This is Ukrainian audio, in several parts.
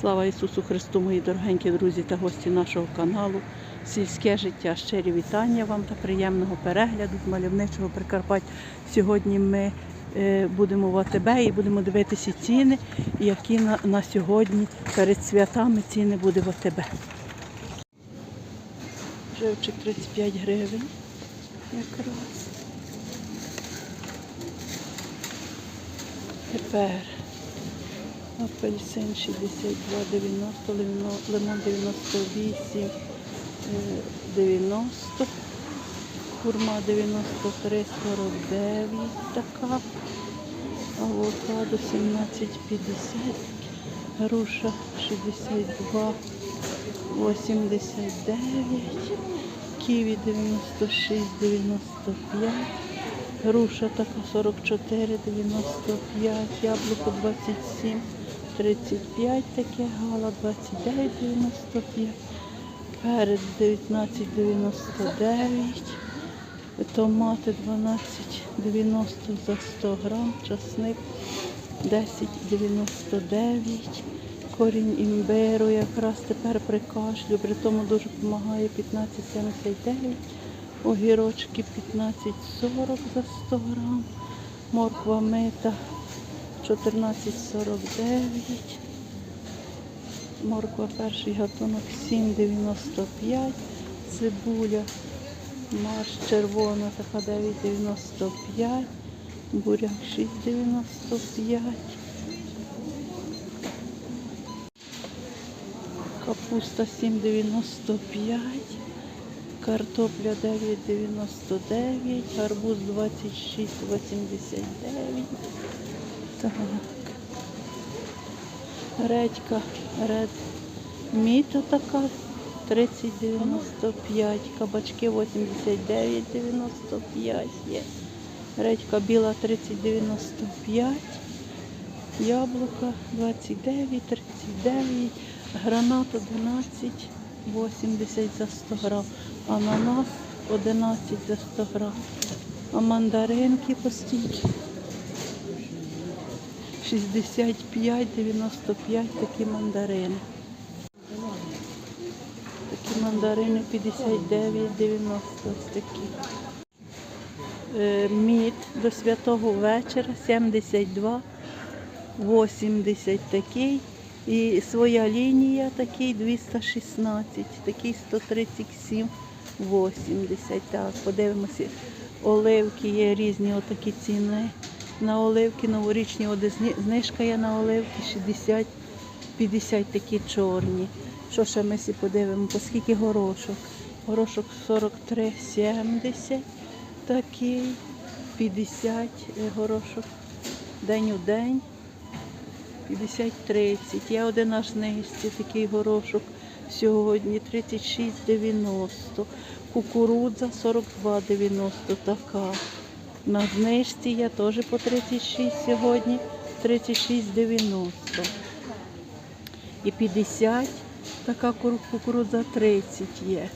Слава Ісусу Христу, мої дорогенькі друзі та гості нашого каналу. Сільське життя. Щирі вітання вам та приємного перегляду з мальовничого Прикарпаття. Сьогодні ми е, будемо в АТБ і будемо дивитися ціни, які на, на сьогодні перед святами ціни буде в АТБ. Живчик 35 гривень. Якраз. Тепер апельсин 62,90, лимон лимон 98, е, 90, хурма 93,49 така, авокадо 17,50, груша 62,89, ківі 96,95, Груша така 44,95, яблуко 27,35 таке, гала 29,95, перець 19,99, томати 12,90 за 100 грам, часник 10,99, корінь імбиру якраз тепер при кашлю, при тому дуже допомагає 15,79. Огірочки 15,40 за 100 грам. Морква мита 14,49. Морква перший гатунок 7,95. Цибуля марш червона така 9,95. Буряк 6,95. Капуста 7,95. Картопля 9,99, гарбуз 26,89. Так. Редька, ред міта така. 30,95, кабачки 89,95 є. Редька біла 30,95, яблука 29, 39, граната 12,80 за 100 грам, ананас 11 за 100 грам, а мандаринки постійні. 65, 95 такі мандарини. Такі мандарини 59, 90 такі. Е, мід до святого вечора 72, 80 такий. І своя лінія такий 216, такий 137, 80. Так, подивимося, оливки є різні отакі ціни. На оливки новорічні, от знижка є на оливки 60, 50 такі чорні. Що ще ми всі подивимо? По скільки горошок? Горошок 43,70 такий, 50 горошок день у день. 50-30. Є один на знижці, такий горошок сьогодні 36,90. Кукурудза 42,90 така. На знижці є теж по 36 сьогодні, 36,90. І 50 така кукурудза 30 є.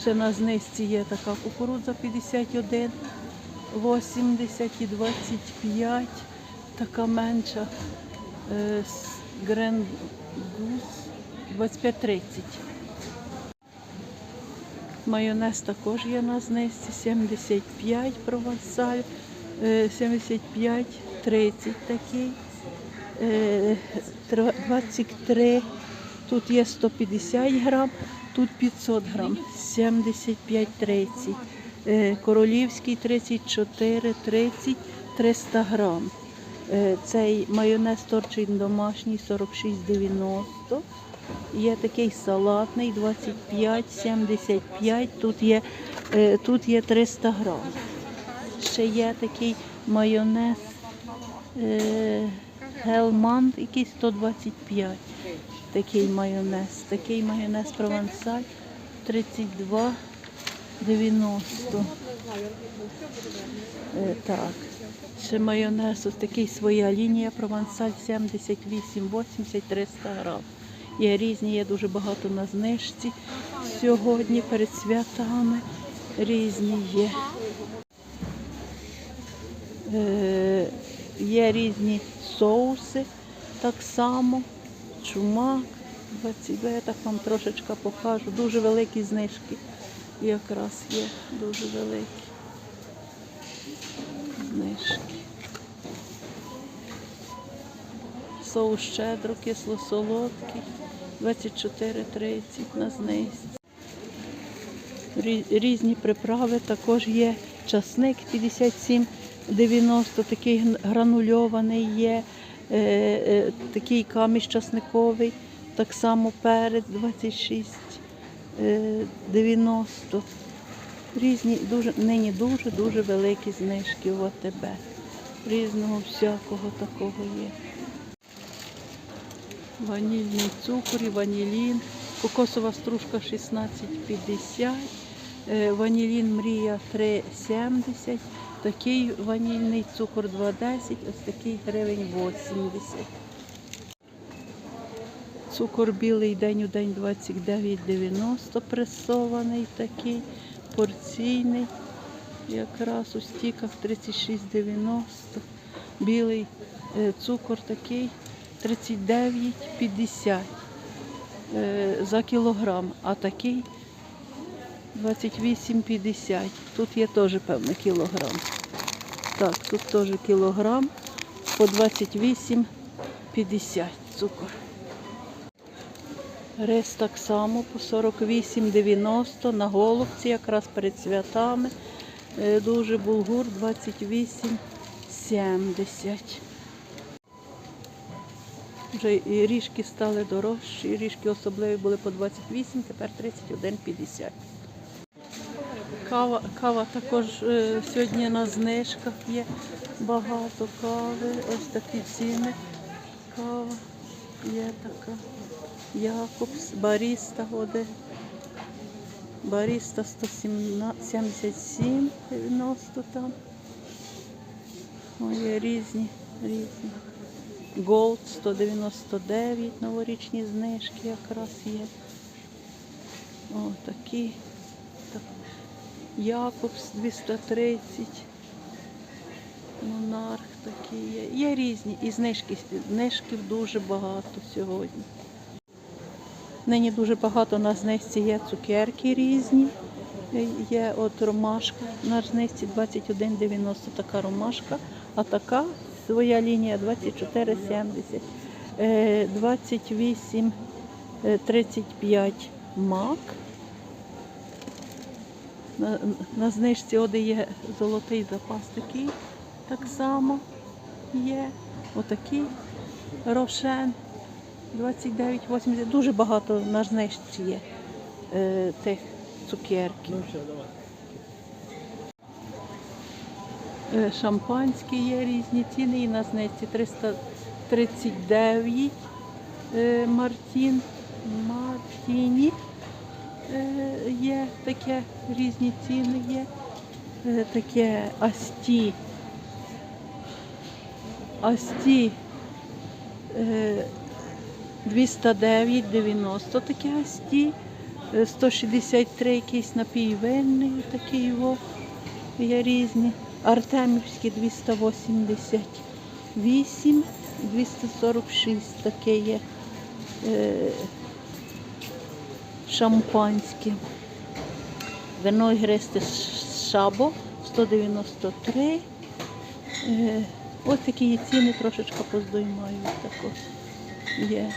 Ще на знижці є така кукурудза 51, 80 і 25, така менша. С- Grand 25-30. Майонез також є на знижці 75 провансаль, е, 75, 30 такий, е, 23, тут є 150 грам, тут 500 грам, 75-30. Е, Королівський 34, 30, 300 грам. Е, Цей майонез торчин домашній 46,90. Є такий салатний 25,75. Тут є, е, тут є 300 грам. Ще є такий майонез е, Гелман, який 125. Такий майонез. Такий майонез провансаль 32,90. Е, Так. Ще майонез, ось такий своя лінія провансаль 78-80, 300 грам. Є різні, є дуже багато на знижці. Сьогодні перед святами різні є. Е, є різні соуси так само, чумак, я так вам трошечки покажу. Дуже великі знижки якраз є, дуже великі знижки. Соус щедро, кисло-солодкий, 24,30 на знижці. Рі- Різні приправи також є. Часник 57,90, такий гранульований є, е, е, такий каміш часниковий, так само перець 26,90. Різні, дуже, нині дуже-дуже великі знижки в ОТБ. Різного всякого такого є. Ванільний цукор і ванілін. Кокосова стружка 16,50. е, Ванілін мрія 3,70. Такий ванільний цукор 2,10, ось такий гривень 80. Цукор білий день у день 29,90 пресований такий, порційний. Якраз у стіках 36,90. Білий е, цукор такий 39,50 е, за кілограм, а такий 28,50. Тут є теж певний кілограм. Так, тут теж кілограм по 28,50 цукор. Рис так само по 48,90 на головці, якраз перед святами. Е, Дуже булгур 28,70. Вже і ріжки стали дорожчі, ріжки особливі були по 28, тепер 31,50. Кава, кава також е, сьогодні на знижках є багато кави. Ось такі ціни. Кава є така. Якобс, баріста один. Баріста 177, 90 там. О, є різні, різні. Голд 199, новорічні знижки якраз є. О, такі. Так. Якобс 230. Монарх такий є. Є різні. І знижки, знижків дуже багато сьогодні. Нині дуже багато на знижці є цукерки різні. Є от ромашка на знижці 21,90 така ромашка, а така своя лінія 24,70. Е, 28,35 мак. На, на знижці оде є золотий запас такий, так само є. Отакий рошен 29,80. Дуже багато на знижці є е, тих цукерків. Е, Шампанські є різні ціни і на знижці 339 е, Мартін, Мартіні е, є таке, різні ціни є. Таке Асті. Асті е, 209,90 таке Асті. Е, 163 якийсь напій винний, такий його є різні. Артемівські 288, 246 таке є. Е, шампанське. Вино ігристе шабо 193. Е, ось такі ціни, трошечки поздоймаю також. Є.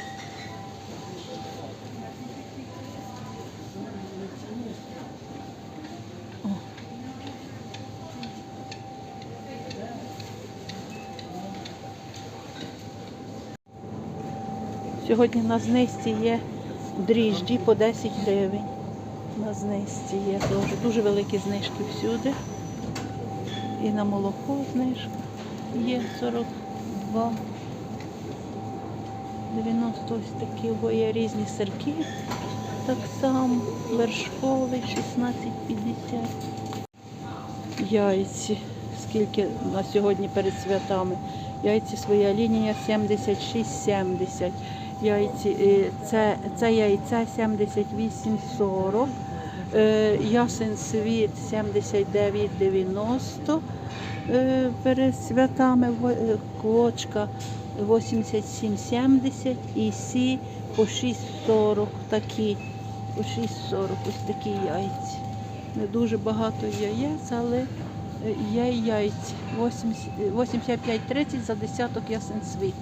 Сьогодні на знижці є дріжджі по 10 гривень. На знижці є дуже, дуже великі знижки всюди. І на молоко знижка є 42. 90 ось такі, бо є різні сирки. Так само, вершковий 16,50. Яйці. Скільки на сьогодні перед святами? Яйці своя лінія 76,70. Яйці, е, це, це яйця 78,40. Е, Ясен світ 79,90. Е, Перед святами е, квочка 87,70 і сі по 6,40 такі. По 6,40 ось такі яйці. Не дуже багато яєць, але є і яйці. 80 е, 85-30 за десяток ясен світ.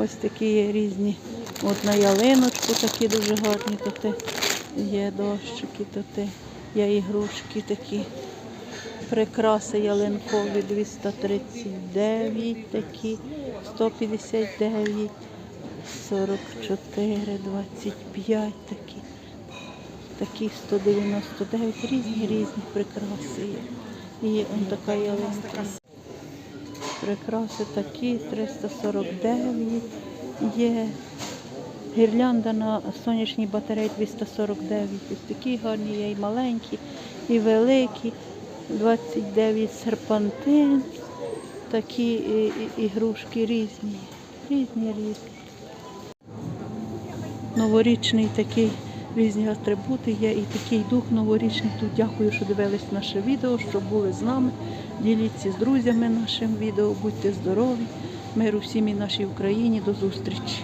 Ось такі є різні. От на ялиночку такі дуже гарні тоти. Є дощики тоти, є ігрушки такі. Прикраси ялинкові 239 такі, 159, 44, 25 такі. Такі 199, різні різні прикраси є. І он така ялинка. Прикраси такі, 349 є. Гірлянда на сонячній батареї 249. Ось такі гарні є і маленькі, і великі. 29 серпантин. Такі ігрушки різні. Різні різні. Новорічний такий різні атрибути є і такий дух новорічний. Тут дякую, що дивились наше відео, що були з нами. Діліться з друзями нашим відео, будьте здорові, миру всім і нашій Україні. До зустрічі!